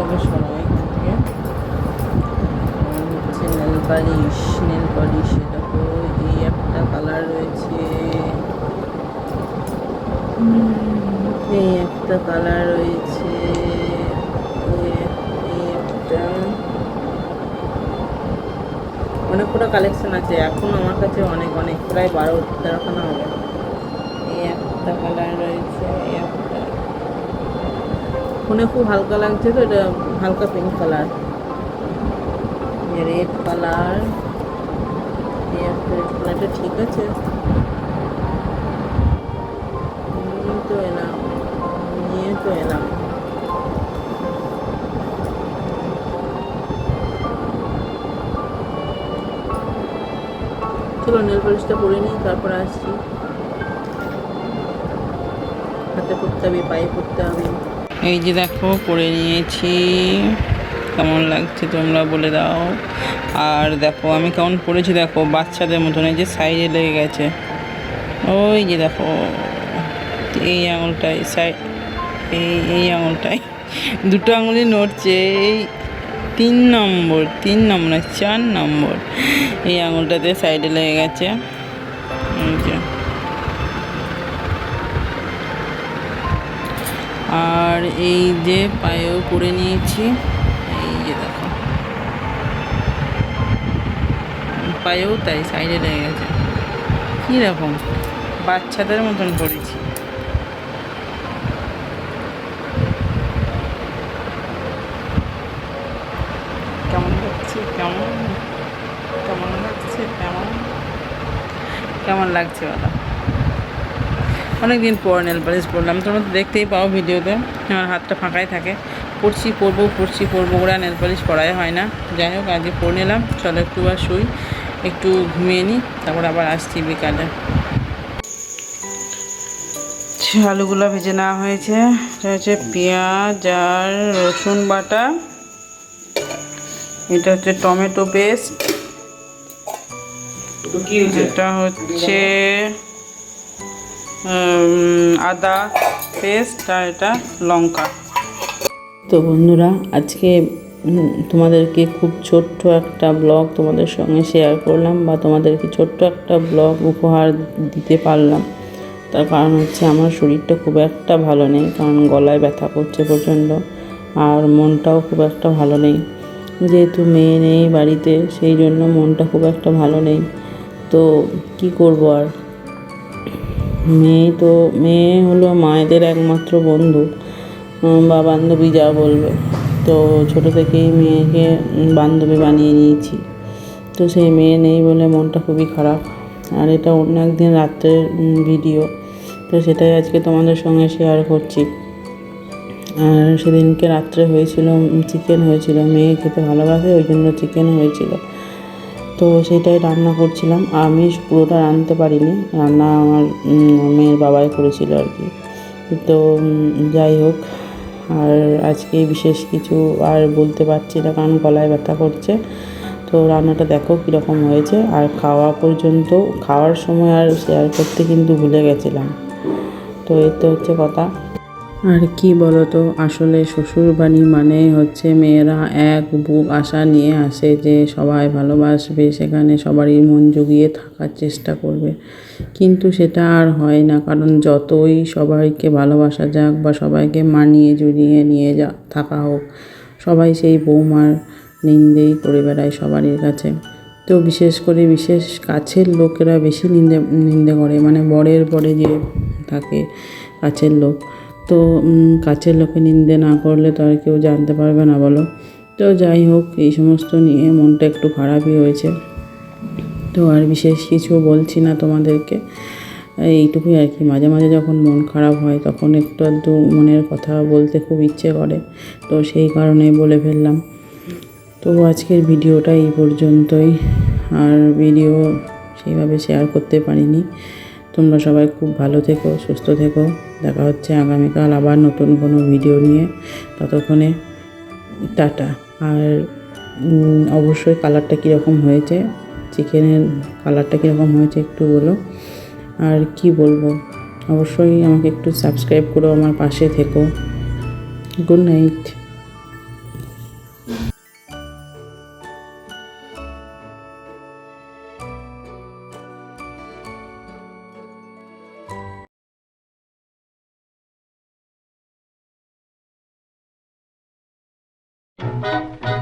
প্রবেশ করা এখান থেকে। হচ্ছে নেল পালিশ নেল পালিশ দেখো এই একটা কালার রয়েছে। এই একটা কালার রয়েছে। একটা। অনেকগুলো কালেকশন আছে। এখন আমার কাছে অনেক অনেক প্রায় বারো তেরোখানা হবে। এই একটা কালার রয়েছে। ফোনে খুব হালকা লাগছে তো, এটা হালকা পিঙ্ক কালার রেড কালার কালারটা ঠিক আছে। তো এলাম, নিয়ে তো এলাম। চলো নেল পলিশটা পরে নিই, তারপর আসছি। হাতে পড়তে হবে, পায়ে পড়তে হবে। এই যে দেখো, পরে নিয়েছি। কেমন লাগছে তোমরা বলে দাও। আর দেখো, আমি কেমন পড়েছি দেখো, বাচ্চাদের মতন, এই যে সাইডে লেগে গেছে। ওই যে দেখো, এই আঙুলটাই সাইড এই এই আঙুলটায় দুটো আঙুলই নড়ছে। এই তিন নম্বর তিন নম্বর চার নম্বর। এই আঙুলটাতে সাইডে লেগে গেছে। আর এই যে পায়েও করে নিয়েছি, এই যে দেখো। পায়েও তাই, সাইডে লেগে গেছে। কী রকম? বাচ্চাদের মতন করেছি। কেমন লাগছে? কেমন? কেমন লাগছে? কেমন? কেমন লাগছে বলো অনেকদিন পর নেল পালিশ পরলাম। তোমরা তো দেখতেই পাও ভিডিওতে আমার হাতটা ফাঁকাই থাকে। পড়ছি পরবো পড়ছি পরবো করে নেল পালিশ পরাই হয় না। যাই হোক আজকে পরে নিলাম। চলো একটু আর শুই একটু ঘুমিয়ে নিই তারপর আবার আসছি বিকালে। আলুগুলো ভেজে নেওয়া হয়েছে। এটা হচ্ছে পেঁয়াজ আর রসুন বাটা। এটা হচ্ছে টমেটো পেস্ট। এটা হচ্ছে আদা পেস্ট আর এটা লঙ্কা। তো বন্ধুরা, আজকে তোমাদেরকে খুব ছোট্ট একটা ব্লগ তোমাদের সঙ্গে শেয়ার করলাম বা তোমাদেরকে ছোট্ট একটা ব্লগ উপহার দিতে পারলাম। তার কারণ হচ্ছে আমার শরীরটা খুব একটা ভালো নেই, কারণ গলায় ব্যথা করছে প্রচণ্ড আর মনটাও খুব একটা ভালো নেই। যেহেতু মেয়ে নেই বাড়িতে, সেই জন্য মনটা খুব একটা ভালো নেই। তো কি করব আর? মেয়ে তো, মেয়ে হলো মায়েদের একমাত্র বন্ধু। বা বান্ধবী যা বলবে। তো ছোট থেকেই মেয়েকে বান্ধবী বানিয়ে নিয়েছি। তো সেই মেয়ে নেই বলে মনটা খুবই খারাপ। আর এটা অন্য একদিন রাত্রের ভিডিও। তো সেটাই আজকে তোমাদের সঙ্গে শেয়ার করছি। আর সেদিনকে রাত্রে হয়েছিল চিকেন হয়েছিল। মেয়ে খেতে ভালোবাসে ওই জন্য চিকেন হয়েছিল। তো সেটাই রান্না করছিলাম। আমি পুরোটা রাঁধতে পারিনি। রান্না আমার মেয়ের বাবাই করেছিল আর কি। তো যাই হোক, আর আজকে বিশেষ কিছু আর বলতে পারছি না, কারণ গলায় ব্যথা করছে। তো রান্নাটা দেখো কীরকম হয়েছে। আর খাওয়া পর্যন্ত, খাওয়ার সময় আর শেয়ার করতে কিন্তু ভুলে গেছিলাম। তো এই তো হচ্ছে কথা। আর কি বলতো? আসলে শ্বশুর বাড়ি মানে হচ্ছে মেয়েরা এক বুক আশা নিয়ে আসে যে সবাই ভালোবাসবে, সেখানে সবারই মন জুগিয়ে থাকার চেষ্টা করবে। কিন্তু সেটা আর হয় না, কারণ যতই সবাইকে ভালোবাসা যাক বা সবাইকে মানিয়ে জড়িয়ে নিয়ে যা, থাকা হোক, সবাই সেই বৌমার নিন্দেই করে বেড়ায় সবারই কাছে। তো বিশেষ করে বিশেষ কাছের লোকেরা বেশি নিন্দে নিন্দে করে মানে বরের পরে যে থাকে কাছের লোক। তো কাছের লোকে নিন্দে না করলে তো আর কেউ জানতে পারবে না, বলো। তো যাই হোক, এই সমস্ত নিয়ে মনটা একটু খারাপই হয়েছে। তো আর বিশেষ কিছু বলছি না তোমাদেরকে। এইটুকুই আর কি। মাঝে মাঝে যখন মন খারাপ হয়, তখন একটু আধটু মনের কথা বলতে খুব ইচ্ছে করে। তো সেই কারণে বলে ফেললাম। তো আজকের ভিডিওটা এই পর্যন্তই। আর ভিডিও সেইভাবে শেয়ার করতে পারিনি। তোমরা সবাই খুব ভালো থেকো, সুস্থ থেকো। দেখা হচ্ছে আগামীকাল আবার নতুন কোনো ভিডিও নিয়ে। ততক্ষণে টাটা। আর অবশ্যই কালারটা কীরকম হয়েছে? চিকেনের কালারটা কীরকম হয়েছে একটু বলো। আর কি বলব? অবশ্যই আমাকে একটু সাবস্ক্রাইব করো আমার পাশে থেকো। Good night Música